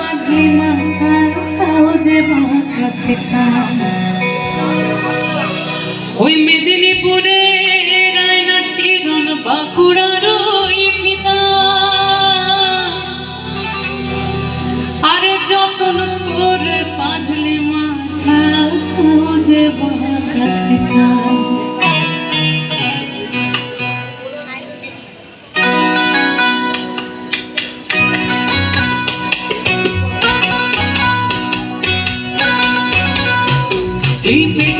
বাঁধলি মাথা, তাও যে মাথা ওই মেদিনীপুরে রায়না চিরন বাঁকুড়ার ওই পিতা। আরে যখন করে বাঁধলি মাথা যে বাঁধা শিখাম Sleeping.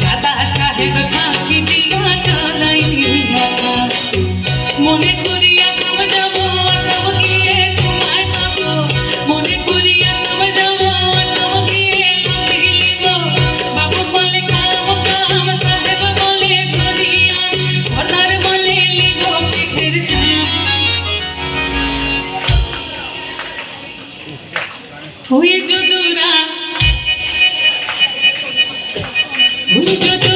সাদা সাহেব ফাঁকি দিয়া চলাই মনে হয়ে যদুরা। হয়ে যদু